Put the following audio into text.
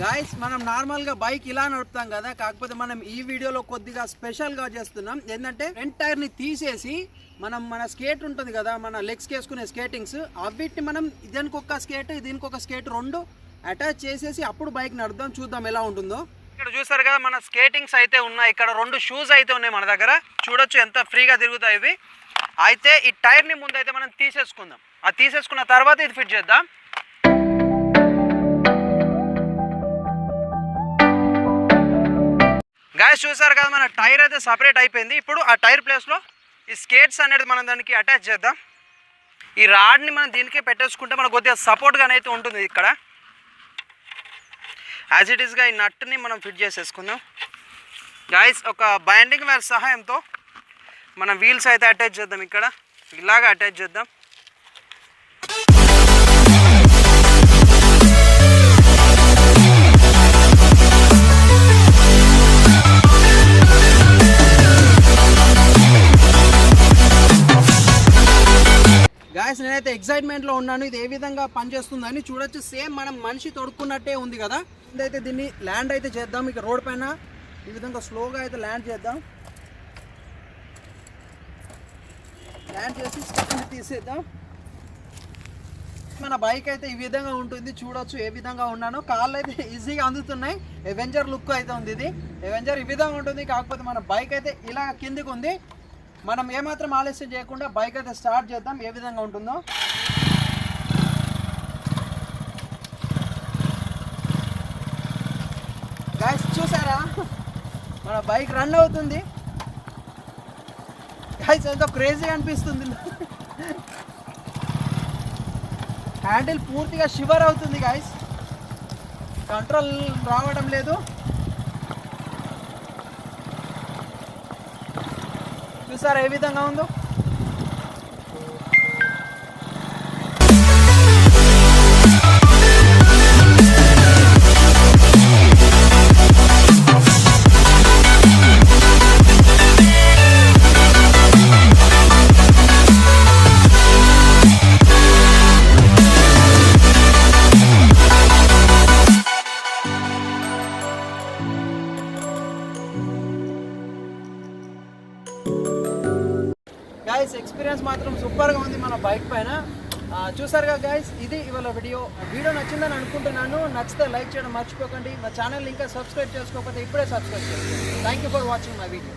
Guys మనం నార్మల్గా bike ఇలా నడుపుతాం కదా కాకపోతే మనం ఈ వీడియోలో కొద్దిగా స్పెషల్గా చేస్తున్నాం. ఏంటంటే ఫ్రంట్ టైర్ని తీసేసి మనం మన స్కేట్ ఉంటుంది కదా మన లెగ్స్కి వేసుకునే స్కేటింగ్స్ అవిటిని మనం దీనికి ఒక స్కేట్ దీనికి ఒక స్కేట్ రెండు అటాచ్ చేసేసి అప్పుడు బైక్ నడుద్దాం చూద్దాం ఎలా ఉంటుందో. ఇక్కడ చూసారు కదా మన స్కేటింగ్స్ అయితే ఉన్నాయి. ఇక్కడ రెండు షూస్ అయితే ఉన్నాయి మన దగ్గర. చూడొచ్చు ఎంత ఫ్రీగా తిరుగుతాయి ఇవి. అయితే ఈ టైర్ని ముందు అయితే మనం తీసేసుకుందాం. అది తీసేసుకున్న తర్వాత ఇది ఫిట్ చేద్దాం. గాయస్ చూసారు కదా మన టైర్ అయితే సపరేట్ అయిపోయింది. ఇప్పుడు ఆ టైర్ ప్లేస్లో ఈ స్కేట్స్ అనేది మనం దానికి అటాచ్ చేద్దాం. ఈ రాడ్ని మనం దీనికే పెట్టేసుకుంటే మనకు కొద్దిగా సపోర్ట్గానే అయితే ఉంటుంది ఇక్కడ. యాజ్ ఇట్ ఈస్గా ఈ నట్టుని మనం ఫిట్ చేసేసుకుందాం. గాయస్ ఒక బైండింగ్ వేర్ సహాయంతో మనం వీల్స్ అయితే అటాచ్ చేద్దాం ఇక్కడ. ఇలాగ అటాచ్ చేద్దాం. గాయస్ నేనైతే ఎక్సైట్మెంట్లో ఉన్నాను. ఇది ఏ విధంగా పనిచేస్తుందని చూడొచ్చు. సేమ్ మనం మనిషి తొడుక్కున్నట్టే ఉంది కదా. ఇదైతే దీన్ని ల్యాండ్ అయితే చేద్దాం. ఇక రోడ్ పైన ఈ విధంగా స్లోగా అయితే ల్యాండ్ చేద్దాం. ల్యాండ్ చేసి తీసేద్దాం. మన బైక్ అయితే ఈ విధంగా ఉంటుంది. చూడొచ్చు ఏ విధంగా ఉన్నానో. కాళ్ళు అయితే ఈజీగా అందుతున్నాయి. ఎవెంజర్ లుక్ అయితే ఉంది ఇది. ఎవెంజర్ ఈ విధంగా ఉంటుంది. కాకపోతే మన బైక్ అయితే ఇలా కిందికి ఉంది. మనం ఏమాత్రం ఆలస్యం చేయకుండా బైక్ అయితే స్టార్ట్ చేద్దాం. ఏ విధంగా ఉంటుందో? గాయస్ చూసారా? మన బైక్ రన్ అవుతుంది. గాయస్ ఎంతో క్రేజీ అనిపిస్తుంది. హ్యాండిల్ పూర్తిగా షివర్ అవుతుంది గాయస్ కంట్రోల్ రావడం లేదు. చూసారా ఏ విధంగా ఉందో? గాయస్ ఎక్స్పీరియన్స్ మాత్రం సూపర్గా ఉంది మన బైక్ పైన. చూసారుగా గాయస్ ఇది ఇవాళ వీడియో వీడియో నచ్చిందని అనుకుంటున్నాను. నచ్చితే లైక్ చేయడం మర్చిపోకండి. మా ఛానల్ ఇంకా సబ్స్క్రైబ్ చేసుకోకపోతే ఇప్పుడే సబ్స్క్రైబ్ చేసుకోండి. Thank you for watching my video